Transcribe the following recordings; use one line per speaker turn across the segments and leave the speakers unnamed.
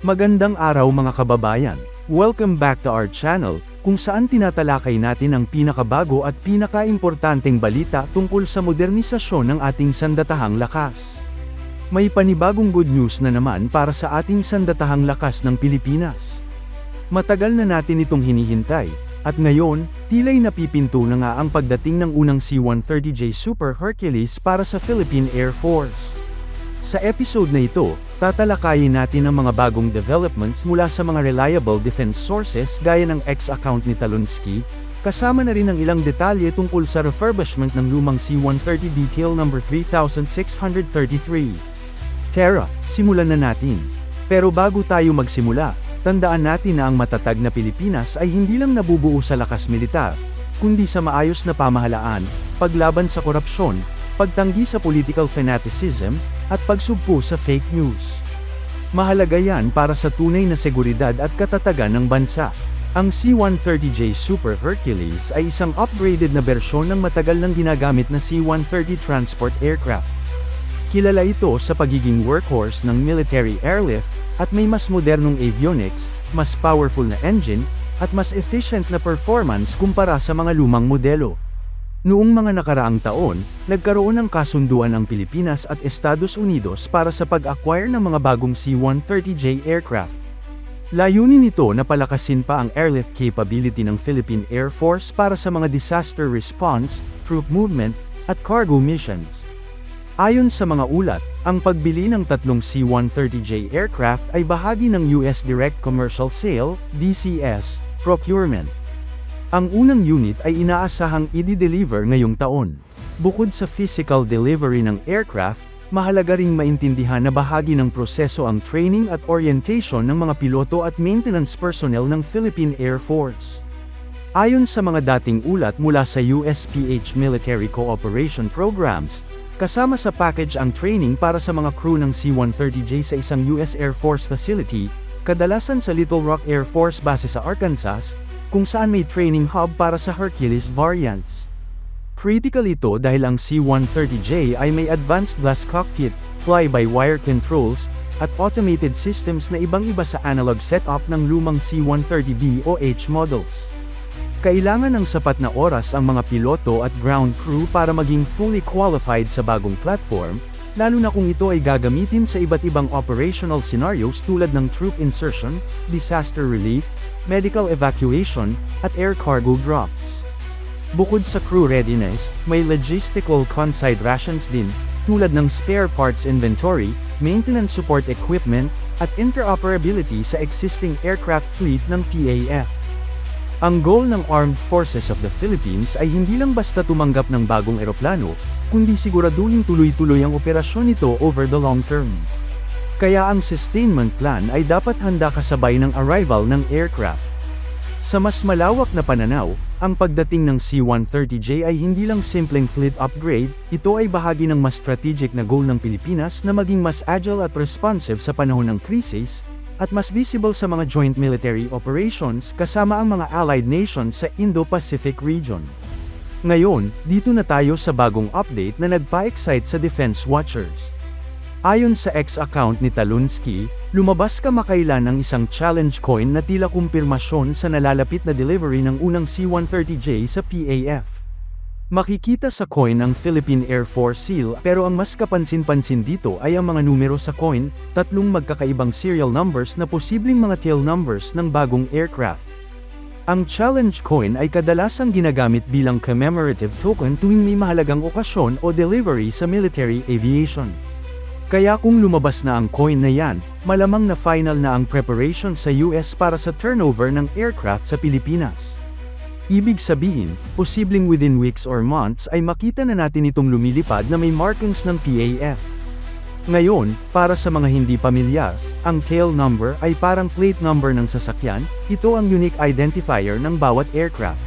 Magandang araw mga kababayan. Welcome back to our channel, kung saan tinatalakay natin ang pinakabago at pinakaimportanteng balita tungkol sa modernisasyon ng ating sandatahang lakas. May panibagong good news na naman para sa ating sandatahang lakas ng Pilipinas. Matagal na natin itong hinihintay, at ngayon, tila'y napipinto na nga ang pagdating ng unang C-130J Super Hercules para sa Philippine Air Force. Sa episode na ito, tatalakayin natin ang mga bagong developments mula sa mga reliable defense sources gaya ng X-account ni Talonsky, kasama na rin ang ilang detalye tungkol sa refurbishment ng lumang C-130 detail number 3633. Tara, simulan na natin. Pero bago tayo magsimula, tandaan natin na ang matatag na Pilipinas ay hindi lang nabubuo sa lakas militar, kundi sa maayos na pamahalaan, paglaban sa korupsyon, pagtanggi sa political fanaticism, at pagsugpo sa fake news. Mahalaga yan para sa tunay na seguridad at katatagan ng bansa. Ang C-130J Super Hercules ay isang upgraded na bersyon ng matagal nang ginagamit na C-130 transport aircraft. Kilala ito sa pagiging workhorse ng military airlift, at may mas modernong avionics, mas powerful na engine, at mas efficient na performance kumpara sa mga lumang modelo. Noong mga nakaraang taon, nagkaroon ng kasunduan ang Pilipinas at Estados Unidos para sa pag-acquire ng mga bagong C-130J aircraft. Layunin nito na palakasin pa ang airlift capability ng Philippine Air Force para sa mga disaster response, troop movement, at cargo missions. Ayon sa mga ulat, ang pagbili ng tatlong C-130J aircraft ay bahagi ng US Direct Commercial Sale, DCS, procurement. Ang unang unit ay inaasahang i-deliver ngayong taon. Bukod sa physical delivery ng aircraft, mahalaga ring maintindihan na bahagi ng proseso ang training at orientation ng mga piloto at maintenance personnel ng Philippine Air Force. Ayon sa mga dating ulat mula sa USPH Military Cooperation Programs, kasama sa package ang training para sa mga crew ng C-130J sa isang US Air Force facility, kadalasan sa Little Rock Air Force Base sa Arkansas, kung saan may training hub para sa Hercules variants. Critical ito dahil ang C-130J ay may advanced glass cockpit, fly-by-wire controls, at automated systems na ibang-iba sa analog setup ng lumang C-130B o H models. Kailangan ng sapat na oras ang mga piloto at ground crew para maging fully qualified sa bagong platform, lalo na kung ito ay gagamitin sa iba't ibang operational scenarios tulad ng troop insertion, disaster relief, medical evacuation, at air cargo drops. Bukod sa crew readiness, may logistical conside rations din, tulad ng spare parts inventory, maintenance support equipment, at interoperability sa existing aircraft fleet ng PAF. Ang goal ng Armed Forces of the Philippines ay hindi lang basta tumanggap ng bagong eroplano, kundi siguraduhin tuloy-tuloy ang operasyon nito over the long term. Kaya ang sustainment plan ay dapat handa kasabay ng arrival ng aircraft. Sa mas malawak na pananaw, ang pagdating ng C-130J ay hindi lang simpleng fleet upgrade, ito ay bahagi ng mas strategic na goal ng Pilipinas na maging mas agile at responsive sa panahon ng krisis, at mas visible sa mga joint military operations kasama ang mga allied nations sa Indo-Pacific region. Ngayon, dito na tayo sa bagong update na nagpa-excite sa Defense Watchers. Ayon sa X-account ni Talunsky, lumabas kamakailan ang isang challenge coin na tila kumpirmasyon sa nalalapit na delivery ng unang C-130J sa PAF. Makikita sa coin ang Philippine Air Force seal pero ang mas kapansin-pansin dito ay ang mga numero sa coin, tatlong magkakaibang serial numbers na posibleng mga tail numbers ng bagong aircraft. Ang challenge coin ay kadalasang ginagamit bilang commemorative token tuwing may mahalagang okasyon o delivery sa military aviation. Kaya kung lumabas na ang coin na yan, malamang na final na ang preparation sa US para sa turnover ng aircraft sa Pilipinas. Ibig sabihin, posibleng within weeks or months ay makita na natin itong lumilipad na may markings ng PAF. Ngayon, para sa mga hindi pamilyar, ang tail number ay parang plate number ng sasakyan, ito ang unique identifier ng bawat aircraft.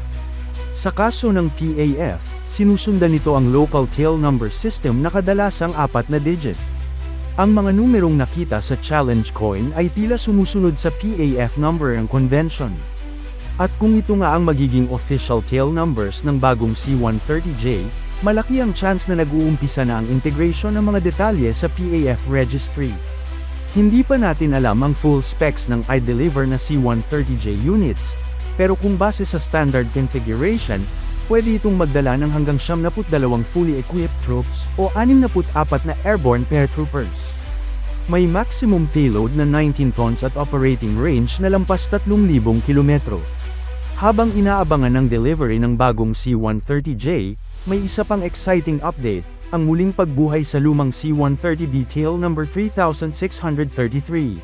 Sa kaso ng PAF, sinusundan nito ang local tail number system na kadalasang apat na digit. Ang mga numerong nakita sa challenge coin ay tila sumusunod sa PAF number ng convention. At kung ito nga ang magiging official tail numbers ng bagong C-130J, malaki ang chance na nag-uumpisa na ang integration ng mga detalye sa PAF registry. Hindi pa natin alam ang full specs ng I-Deliver na C-130J units, pero kung base sa standard configuration, pwede itong magdala ng hanggang 72 fully equipped troops o 64 na airborne paratroopers. May maximum payload na 19 tons at operating range na lampas 3,000 kilometro. Habang inaabangan ng delivery ng bagong C-130J, may isa pang exciting update, ang muling pagbuhay sa lumang C-130B tail number 3633.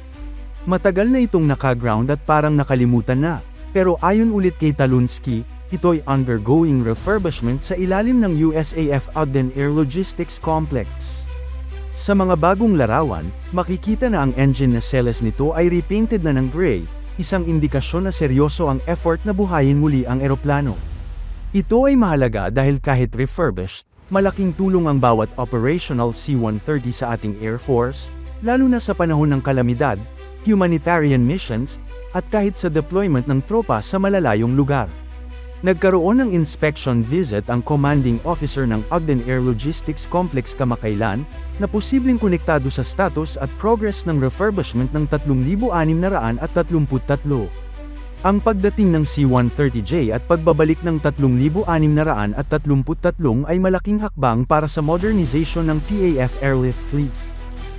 Matagal na itong naka-ground at parang nakalimutan na, pero ayon ulit kay Talunsky, ito'y undergoing refurbishment sa ilalim ng USAF Ogden Air Logistics Complex. Sa mga bagong larawan, makikita na ang engine na seles nito ay repainted na ng gray, isang indikasyon na seryoso ang effort na buhayin muli ang eroplano. Ito ay mahalaga dahil kahit refurbished, malaking tulong ang bawat operational C-130 sa ating Air Force, lalo na sa panahon ng kalamidad, humanitarian missions, at kahit sa deployment ng tropa sa malalayong lugar. Nagkaroon ng inspection visit ang commanding officer ng Ogden Air Logistics Complex kamakailan, na posibleng konektado sa status at progress ng refurbishment ng 3,633. Ang pagdating ng C-130J at pagbabalik ng 3,633 ay malaking hakbang para sa modernization ng PAF airlift fleet.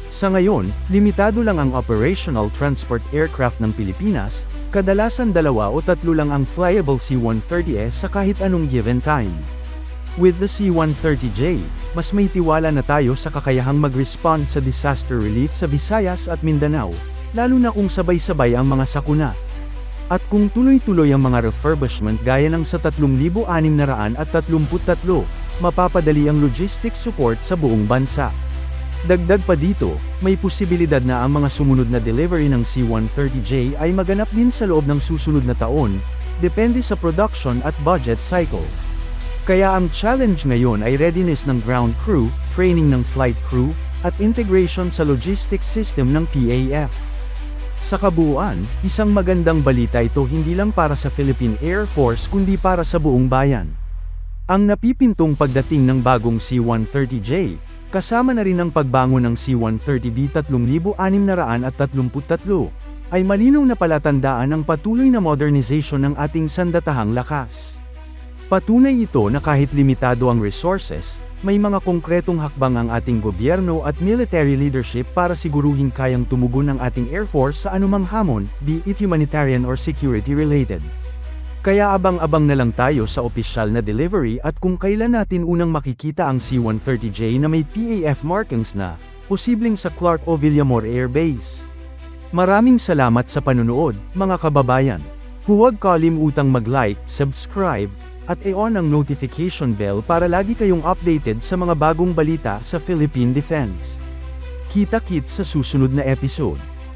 Sa ngayon, limitado lang ang operational transport aircraft ng Pilipinas, kadalasan dalawa o tatlo lang ang flyable C-130S sa kahit anong given time. With the C-130J, mas may tiwala na tayo sa kakayahang mag-respond sa disaster relief sa Visayas at Mindanao, lalo na kung sabay-sabay ang mga sakuna. At kung tuloy-tuloy ang mga refurbishment gaya ng sa 3,633, mapapadali ang logistics support sa buong bansa. Dagdag pa dito, may posibilidad na ang mga sumunod na delivery ng C-130J ay maganap din sa loob ng susunod na taon, depende sa production at budget cycle. Kaya ang challenge ngayon ay readiness ng ground crew, training ng flight crew, at integration sa logistics system ng PAF. Sa kabuuan, isang magandang balita ito hindi lang para sa Philippine Air Force kundi para sa buong bayan. Ang napipintong pagdating ng bagong C-130J, kasama na rin ang pagbangon ng C-130B 3633, ay malinaw na palatandaan ng patuloy na modernization ng ating sandatahang lakas. Patunay ito na kahit limitado ang resources, may mga konkretong hakbang ang ating gobyerno at military leadership para siguruhin kayang tumugon ng ating Air Force sa anumang hamon, be it humanitarian or security related. Kaya abang-abang na lang tayo sa opisyal na delivery at kung kailan natin unang makikita ang C-130J na may PAF markings na, posibleng sa Clark o Villamor Air Base. Maraming salamat sa panunood, mga kababayan. Huwag kalimutang mag-like, subscribe, at i-on ang notification bell para lagi kayong updated sa mga bagong balita sa Philippine Defense. Kita-kit sa susunod na episode.